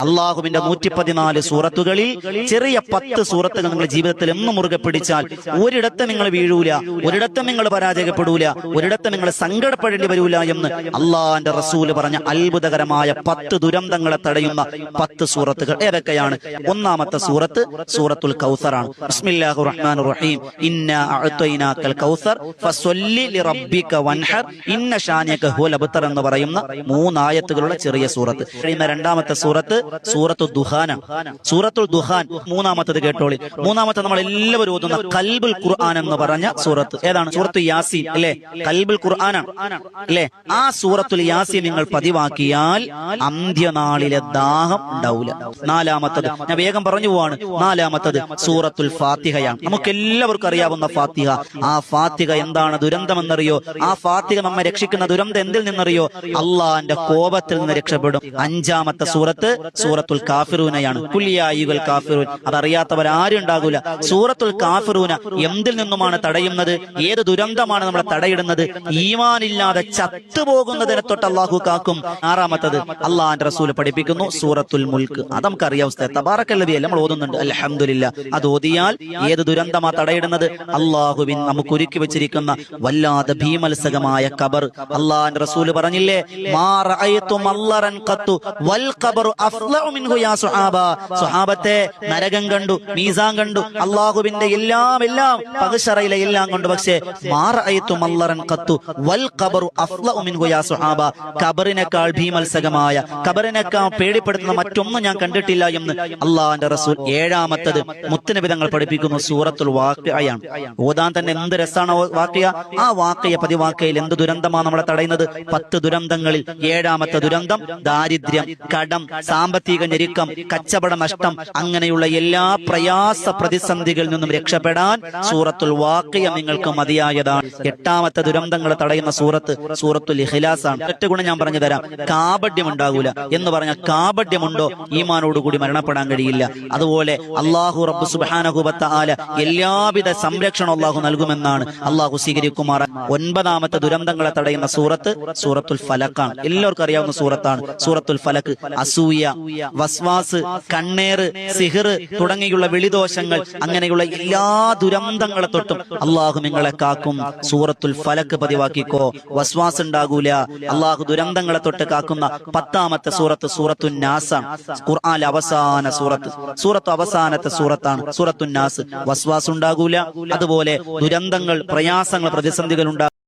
അള്ളാഹുവിന്റെ നൂറ്റി പതിനാല് സൂറത്തുകളിൽ ചെറിയ പത്ത് സൂറത്തുകൾ നിങ്ങളുടെ ജീവിതത്തിൽ എന്നും മുറുകെ പിടിച്ചാൽ ഒരിടത്തും നിങ്ങൾ വീഴൂല ഒരിടത്തും നിങ്ങൾ പരാജയപ്പെടൂല ഒരിടത്തും നിങ്ങൾ സങ്കടപ്പെടേണ്ടി വരൂല എന്ന് അള്ളാഹിന്റെ റസൂൽ പറഞ്ഞ അത്ഭുതകരമായ പത്ത് ദുരന്തങ്ങളെ തടയുന്ന പത്ത് സൂറത്തുകൾ ഏതൊക്കെയാണ്? ഒന്നാമത്തെ സൂറത്ത് സൂറത്തുൽ കൗസറാണ്. റഹ്മാനിർ റഹീം. ഇന്ന കൗസർ ഫസ്വല്ലി ലിറബ്ബിക വൻഹർ ഇന്ന ഷാനിയക ഹുവൽ അബ്തർ എന്ന് പറയുന്ന മൂന്നായത്തുകളുടെ ചെറിയ സൂറത്ത്. കഴിയുന്ന രണ്ടാമത്തെ സൂറത്ത് സൂറത്തു ദുഹാന. സൂറത്തുൽ ദുഹാൻ മൂന്നാമത്തത് കേട്ടോളി. മൂന്നാമത്തെ നമ്മൾ എല്ലാവരും ഓതുന്ന കൽബുൽ ഖുർആൻ എന്ന് പറഞ്ഞ സൂറത്ത്. ഏതാണ്? സൂറത്ത് യാസീൻ അല്ലെ? കൽബുൽ ഖുർആനാണ് അല്ലെ? ആ സൂറത്തുൽ യാസീൻ നിങ്ങൾ പതിവാക്കിയാൽ അന്ത്യനാളിലെ ദാഹം ഉണ്ടാവില്ല നാലാമത്തത് ഞാൻ വേഗം പറഞ്ഞു പോവാണ്. നാലാമത്തത് സൂറത്തുൽ ഫാത്തിഹയാണ്. നമുക്ക് എല്ലാവർക്കും അറിയാവുന്ന ഫാത്തിഹ. ആ ഫാത്തിഹ എന്താണ് ദുരന്തമെന്നറിയോ? ആ ഫാത്തിഹ നമ്മെ രക്ഷിക്കുന്ന ദുരന്തം എന്തിൽ നിന്നറിയോ? അള്ളാന്റെ കോപത്തിൽ നിന്ന് രക്ഷപ്പെടും. അഞ്ചാമത്തെ സൂറത്ത് സൂറത്തുൽ കാഫിറൂനയാണ്. കുല്യായികൾ കാഫിറൂൻ. ഉണ്ടാകൂല സൂറത്തുൽ കാഫിറൂന എന്തിൽ നിന്നുമാണ് തടയുന്നത്? ഏത് ദുരന്തമാണ് നമ്മളെ തടയിടുന്നത്? ഈമാനില്ലാതെ ചത്തുപോകുന്നതിനെ തൊട്ട് അള്ളാഹു കാക്കും. ആറാമത്തത് അള്ളാഹാന്റെ റസൂൽ പഠിപ്പിക്കുന്നു. സൂറത്തുൽ മുൽക്ക്. അത് നമുക്കറിയാം ഉസ്താദ് തബാറക്കല്ലവിയല്ല നമ്മൾ ഓതുന്നുണ്ട്. അലഹമില്ല അത് ഓതിയാൽ ഏത് ദുരന്തമാ തടയിടുന്നത്? അള്ളാഹുവിൻ നമുക്ക് ഒരുക്കി വെച്ചിരിക്കുന്ന വല്ലാതെ ഭീമത്സകമായ കബർ അള്ളാഹാന്റെ റസൂൽ പറഞ്ഞില്ലേ? മാ റഅയ്തു മല്ലറൻ ഖത്തു വൽ യാ സുഹാബ സുഹാബത്തെ നരകം കണ്ടു മീസാൻ കണ്ടു. അള്ളാഹുവിന്റെ എല്ലാം എല്ലാം പകശറയിലെ എല്ലാം കണ്ടു പക്ഷേ മാറ റഅയ്തു മല്ലറൻ ഖത്തു. വൽ ഖബറു യാ സുഹാബ. ഖബറിനേക്കാൾ ഭീമത്സകമായ ഖബറിനേക്കാൾ പേടിപ്പെടുത്തുന്ന മറ്റൊന്നും ഞാൻ കണ്ടിട്ടില്ല എന്ന് അള്ളാഹിന്റെ റസൂൽ ഏഴാമത്തത് മുത്തനബി തങ്ങൾ പഠിപ്പിക്കുന്നു സൂറത്തുൽ വാക്കയാണ് ഓതാൻ തന്നെ എന്ത് രസാണ് വാക്കിയ ആ വാക്കയ പതിവാക്കയിൽ എന്ത് ദുരന്തമാണ് നമ്മളെ തടയുന്നത്? പത്ത് ദുരന്തങ്ങളിൽ ഏഴാമത്തെ ദുരന്തം ദാരിദ്ര്യം കടം സാമ്പത്തിക ഞെരുക്കം കച്ചവട നഷ്ടം അങ്ങനെയുള്ള എല്ലാ പ്രയാസ പ്രതിസന്ധികളിൽ നിന്നും രക്ഷപ്പെടാൻ സൂറത്തുൽ വാക്കിയ നിങ്ങൾക്ക് മതിയായതാണ്. എട്ടാമത്തെ ദുരന്തങ്ങൾ തടയുന്ന സൂറത്ത് സൂറത്തുൽ ഇഖ്ലാസ് ആണ് ഒറ്റ ഗുണം ഞാൻ പറഞ്ഞു തരാം. കാപഡ്യം ഉണ്ടാകൂല. എന്ന് പറഞ്ഞാൽ കാപഡ്യമുണ്ടോ ഈമാനോടുകൂടി മരണപ്പെടാൻ കഴിയില്ല. അതുപോലെ അള്ളാഹു റബ്ബു സുബാനഹുബത്ത ആല എല്ലാവിധ സംരക്ഷണം അള്ളാഹു നൽകുമെന്നാണ് അള്ളാഹു സ്വീകരിക്കുമാർ ഒൻപതാമത്തെ ദുരന്തങ്ങളെ തടയുന്ന സൂറത്ത് സൂറത്തുൽ ഫലക്കാണ്. എല്ലാവർക്കും അറിയാവുന്ന സൂറത്താണ്. സൂറത്തുൽ ഫലക്ക് അസൂയ വസ്വാസ് കണ്ണേറ് സിഹിർ തുടങ്ങിയുള്ള വെളിദോഷങ്ങൾ അങ്ങനെയുള്ള എല്ലാ ദുരന്തങ്ങളെ തൊട്ടും അള്ളാഹു നിങ്ങളെ കാക്കും. സൂറത്തുൽ ഫലക്ക് പതിവാക്കിക്കോ. വസ്വാസ് ഉണ്ടാകൂല. അള്ളാഹു ദുരന്തങ്ങളെ തൊട്ട് കാക്കുന്ന പത്താമത്തെ സൂറത്ത് സൂറത്തു നാസാണ് ഖുർആൻ അവസാന സൂറത്ത്. സൂറത്ത് അവസാനത്തെ സൂറത്താണ് സൂറത്തു നാസ്. വസ്വാസ് ഉണ്ടാകൂല. അതുപോലെ ദുരന്തങ്ങൾ പ്രയാസങ്ങൾ പ്രതിസന്ധികൾ ഉണ്ടാകും